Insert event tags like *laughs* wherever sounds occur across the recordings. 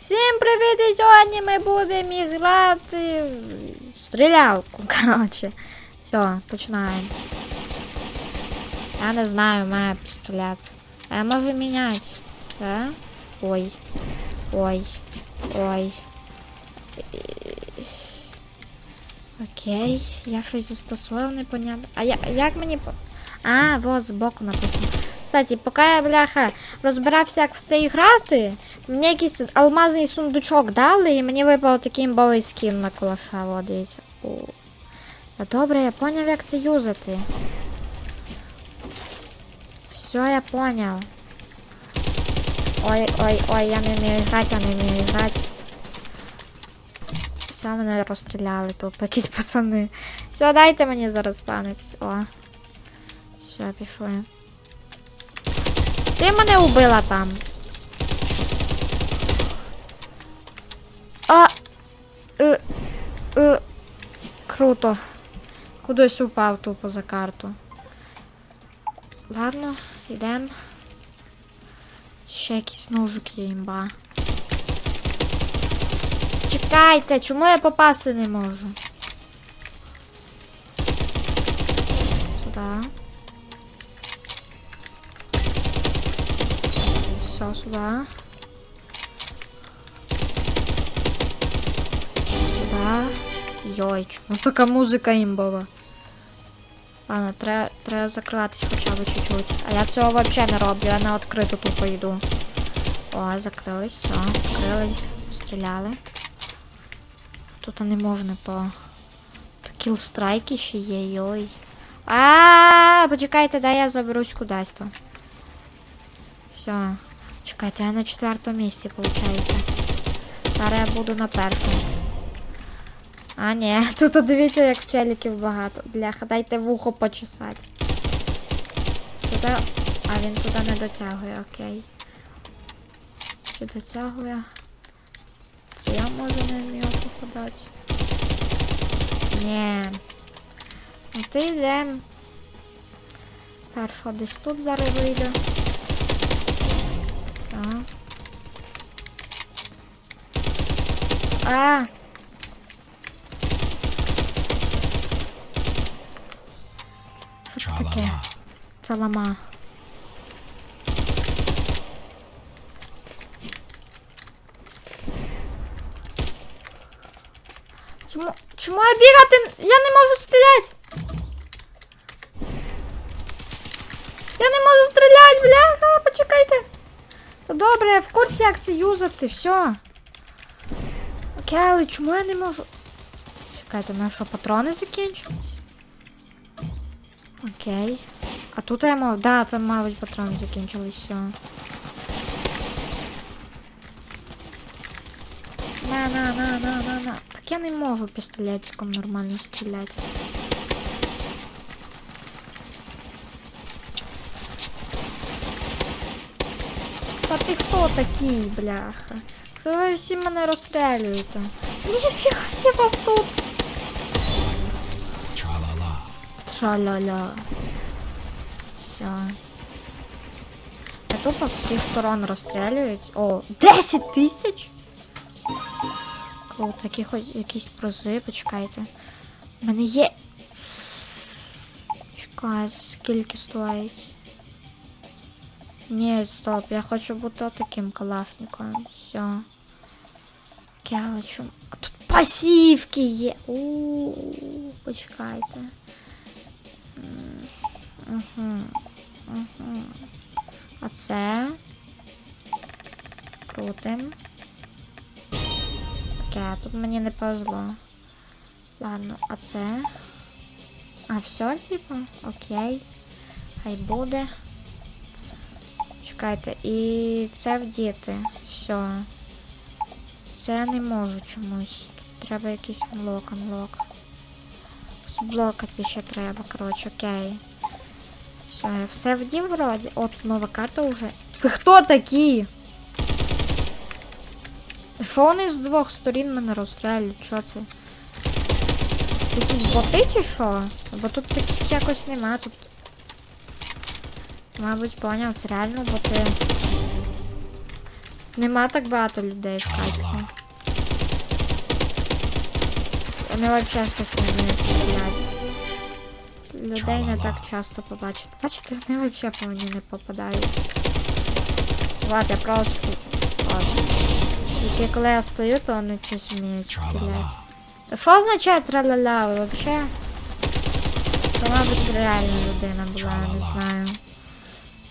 Всім привіт! І сьогодні ми будемо грати в стрілялку. *laughs* Коротше. Все, починаємо. Я не знаю, має пістолет. А я можу міняти. Да? Ой. Ой. Ой. Окей, я щось застосував, непонятно. А я, як мені. А, вот збоку написано. Кстати, поки я, бляха, розбирався, як в це грати, мені якийсь алмазний сундучок дали, і мені випав такий імбовий скін на от дивіться. О. Та добре, я поняв, як це юзати. Все, я поняв. Ой, ой, ой, я не вмію грати, я не вмію грати. Все, мене розстріляли тут якісь пацани. Все, дайте мені зараз пам'ять. О. Все, пішли. Ти мене убила там. А. Е, е, круто. Кудись упав тупо за карту. Ладно, йдем. Ще якісь ножики імба. Чекайте, чому я попасти не можу? Сюда. Все, сюда. Сюда. Йой, чому така музика імбова? Ладно, треба, треба закриватись хоча б чуть-чуть. А я цього взагалі не роблю, я на відкриту тупо йду. О, закрились, все, закрились, стріляли. Тут не можна то. То кілстрайки ще є, йой. А, почекайте, дай я заберусь кудись то. Все. Чекайте, я на четвертому місці, виходить. Зараз я буду на першому. А, ні, *laughs* тут дивіться, як челіків багато. Бляха, дайте вухо почесати. Туди... А, він туди не дотягує, окей. Чи дотягує? Це я можу не вмію попадати. Ні. Ну ти йдем. Першо десь тут зараз вийде. Так. А! Що це таке? Це лама. Чому, чому я бігати? Я не можу стріляти! Я не можу стріляти, бляха, почекайте. Добре, я в курсі, як це юзати, все. Окей, але чому я не можу? Чекайте, у мене що, патрони закінчились? Окей. А тут я мав. Да, там, мабуть, патрони закінчились, все. На, на, на, на, на, на. Так я не можу пістолетиком нормально стріляти. Та ти хто такий, бляха? Що ви всі мене розстрілюєте? Ніфіга сі вас тут. Шаля-ля. Все. А тупо з всіх сторон розстрілюють. О, 10 тисяч? Круто, які хоч якісь прози, почекайте. У мене є. Чекай, скільки стоїть? Ні, стоп, я хочу бути таким калашником. Все. Чому? А тут пасівки є. У, почекайте. Угу. Угу. А це. Крутим. Окей, тут мені не повезло. Ладно, а це. А все, типу? Окей. Хай буде. Чекайте, і це вдіти. Все. Це я не можу чомусь. Тут треба якийсь анлок, анлок. Блокати ще треба, коротше, окей. Все, я все вдів вроді. О, тут нова карта вже. Ви хто такі? Що вони з двох сторін мене розстрілюють? Що це? Якісь боти чи що? Бо тут таких якось нема. Тут. Мабуть, поняв, це реально боти. Нема так багато людей в хаті. Вони взагалі щось не вміють. Людей не так часто побачити. Бачите, вони взагалі по мені не попадають. Влад, я просто. Ладно. Тільки коли я стою, то вони щось вміють стріляти. Що означає траля-ля? Вообще? Це, мабуть, реальна людина була, не знаю.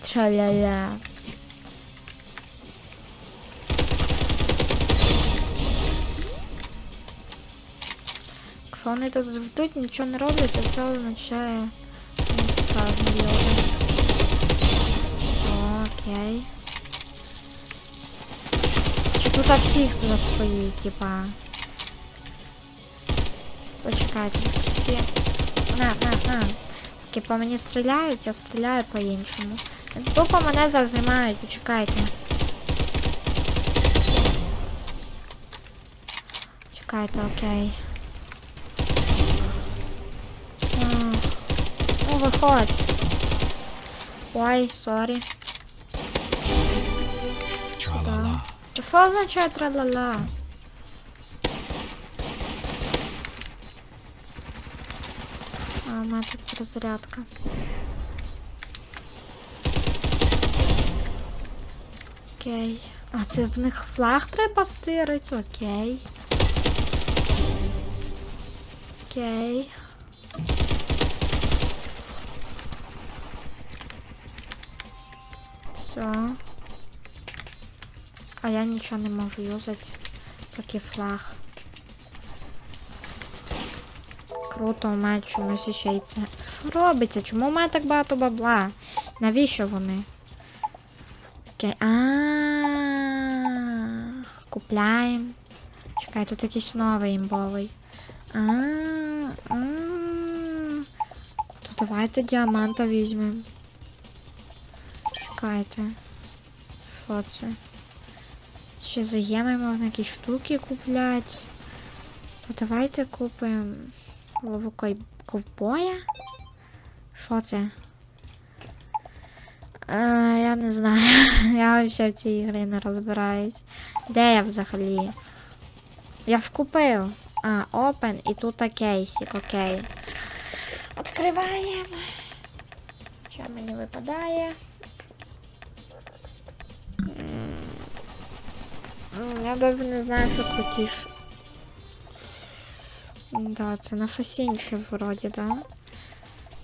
Траля-ля. Якщо вони тут ждуть, нічого не роблять, то це означає не справжні люди. Окей. Чи тут всіх за свої, типа. Почекайте, всі. На, на, на. Такі по мені стріляють, я стріляю по-іншому. Тупо мене зажимають, почекайте. Чекайте, окей. А, Ну, виходь. Ой, сорі. Що означає тра-ла-ла? А, мене тут розрядка. Окей. А це в них флаг треба стирити? Окей. Окей. Все. А я нічого не можу юзати. Такий флаг. Круто, у мене чомусь ще й це. Що робиться? Чому у мене так багато бабла? Навіщо вони? Окей. А. Купляємо. Чекай, тут якийсь новий імбовий. А. а. То давайте діаманта візьмемо. Чекайте. Що це? Ще за єми можна якісь штуки купляти. Давайте купимо голову ковбоя. Що це? Е, я не знаю. *laughs* я взагалі в цій ігрі не розбираюсь. Де я взагалі? Я ж купив. А, open і тут кейсик, окей. Відкриваємо. Що мені випадає? Я навіть не знаю, що крутіше. Да, це на щось інше вроді, да?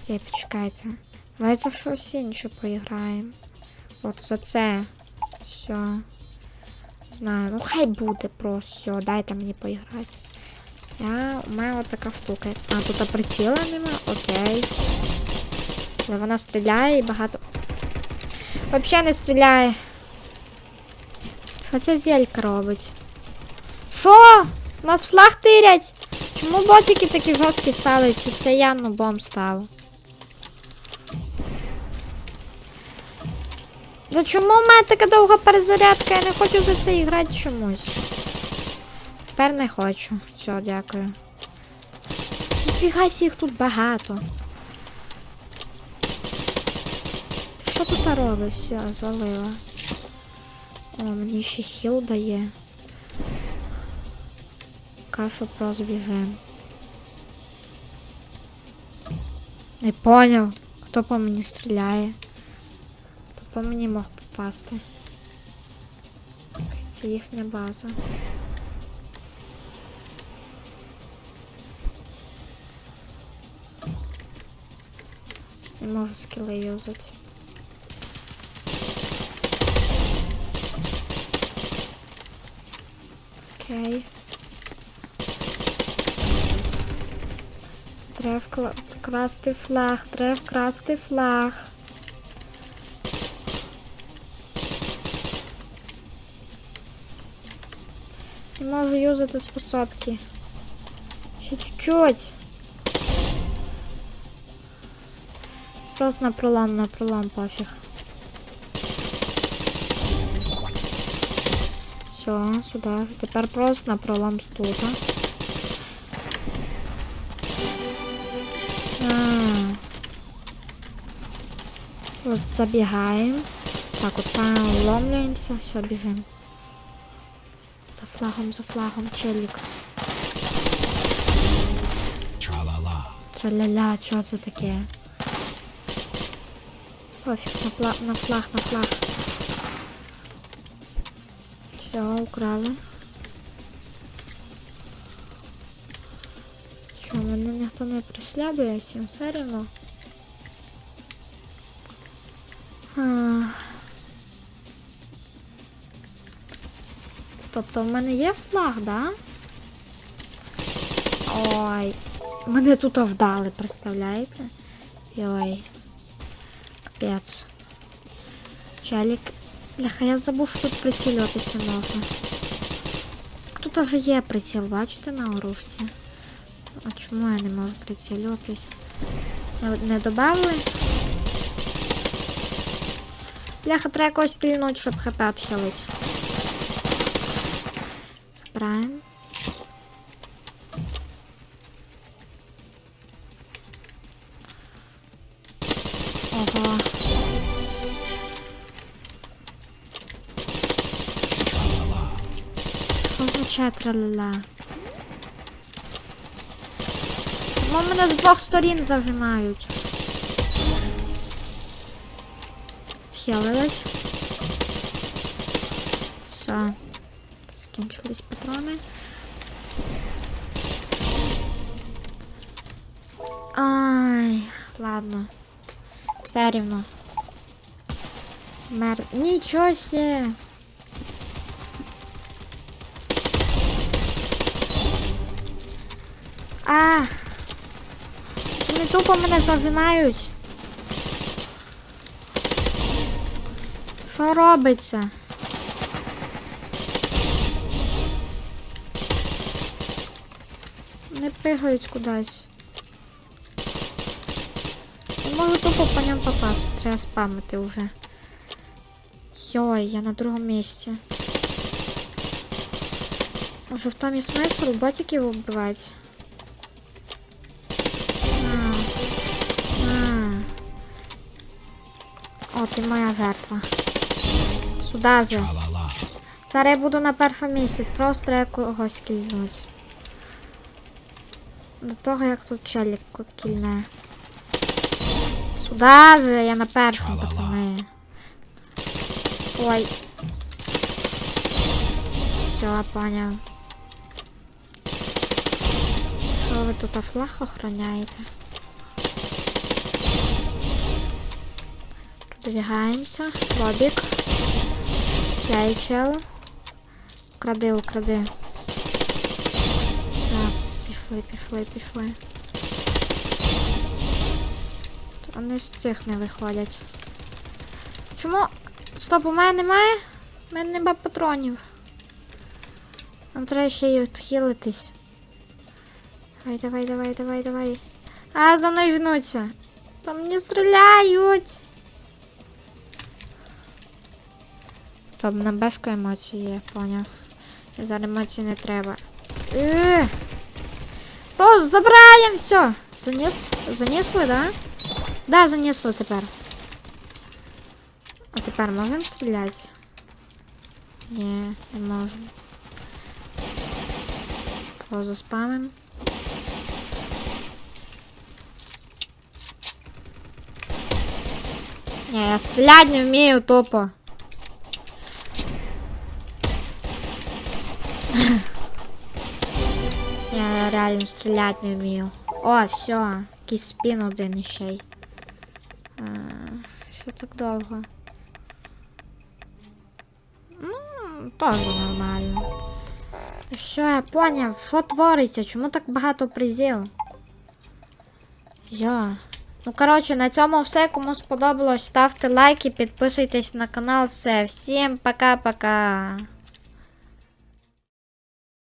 Окей, почекайте. Давай за щось інше поіграємо. От за це. Все. Знаю, ну хай буде просто. Все, дайте мені поіграти. Я, у мене от така штука. А, тут приціла нема? Окей. Але вона стріляє і багато. Взагалі не стріляє. Що ця зелька робить? Що? У нас флаг тирять! Чому ботики такі жорсткі стали? Чи це я нубом став? За чому в мене така довга перезарядка? Я не хочу за це грати чомусь. Тепер не хочу. Все, дякую. Ніфіга сі, їх тут багато. Що тут робить? Все, звалила. О, мені ще хіл дає. Кашу просто біжим. Не поняв, хто по мені стріляє. Хто по мені мог попасти. Це їхня база. Не можу скіли юзати. Окей. Треба вкла- вкрасти флаг, треба вкрасти флаг. Не можу юзати способки. Ще чуть-чуть. Просто на пролом, на пролом пофіг. Все, сюди. Тепер просто на пролом тут. Тут забігаємо. Так, от там ломляємося, все, біжимо. За флагом, за флагом, челік. Траля-ля, що це таке? Пофіг, на, пла... на флаг, на флаг. Все, украли. Що, мене ніхто не преслідує, всім все рівно. Тобто в мене є флаг, да? Ой. Мене тут вдали, представляєте? Йой. Капець. Челік. Бляха, я забув, що тут прицілюватись не можна. Тут вже є приціл, бачите, на оружці? А чому я не можу прицілюватись? Не, добавили? Бляха, треба якось стрільнуть, щоб хп відхилити. Збираємо. Ого. Що означає траля? Чому мене з двох сторін зажимають? Схилилась. Все. Закінчились патрони. Ай, ладно. Все рівно. Мер... Нічого себе. А! Вони тупо мене зажимають. Що робиться? Не пригають кудись. Можу тупо по ньому попасти. Треба спамити вже. Йой, я на другому місці. Може в тому і смисл ботиків вбивати? А. А. О, ти моя жертва. Сюда же. Зараз я буду на першому місці, просто треба когось кільнуть. До того, як тут челік кільне. Сюда же, я на першому, пацани. Ой. Все, поняв. Що ви тут флаг охороняєте? Продвигаємося. Лобік. Цей чел. Укради, пішли, пішли, пішли. Вони з цих не виходять. Чому? Стоп, у мене немає? У мене немає патронів. Нам треба ще й відхилитись. Давай, давай, давай, давай, давай. А, за мною жнуться. По мені стріляють. Там на бешку емоції є, поняв. Зараз емоцій не треба. Е! Роз, забираємо, все. Заніс... Занесли, да? Да, занесли тепер. А тепер можемо стріляти? Ні, не можемо. Поза спамим. Ні, я стріляти не вмію тупо. Реально стріляти не вмію. О, все, якийсь спін один іще й. Що так довго? Ну, теж нормально. Все, я поняв, що твориться, чому так багато призів? Я. Ну, коротше, на цьому все. Кому сподобалось, ставте лайки, підписуйтесь на канал. Все. Всім пока-пока.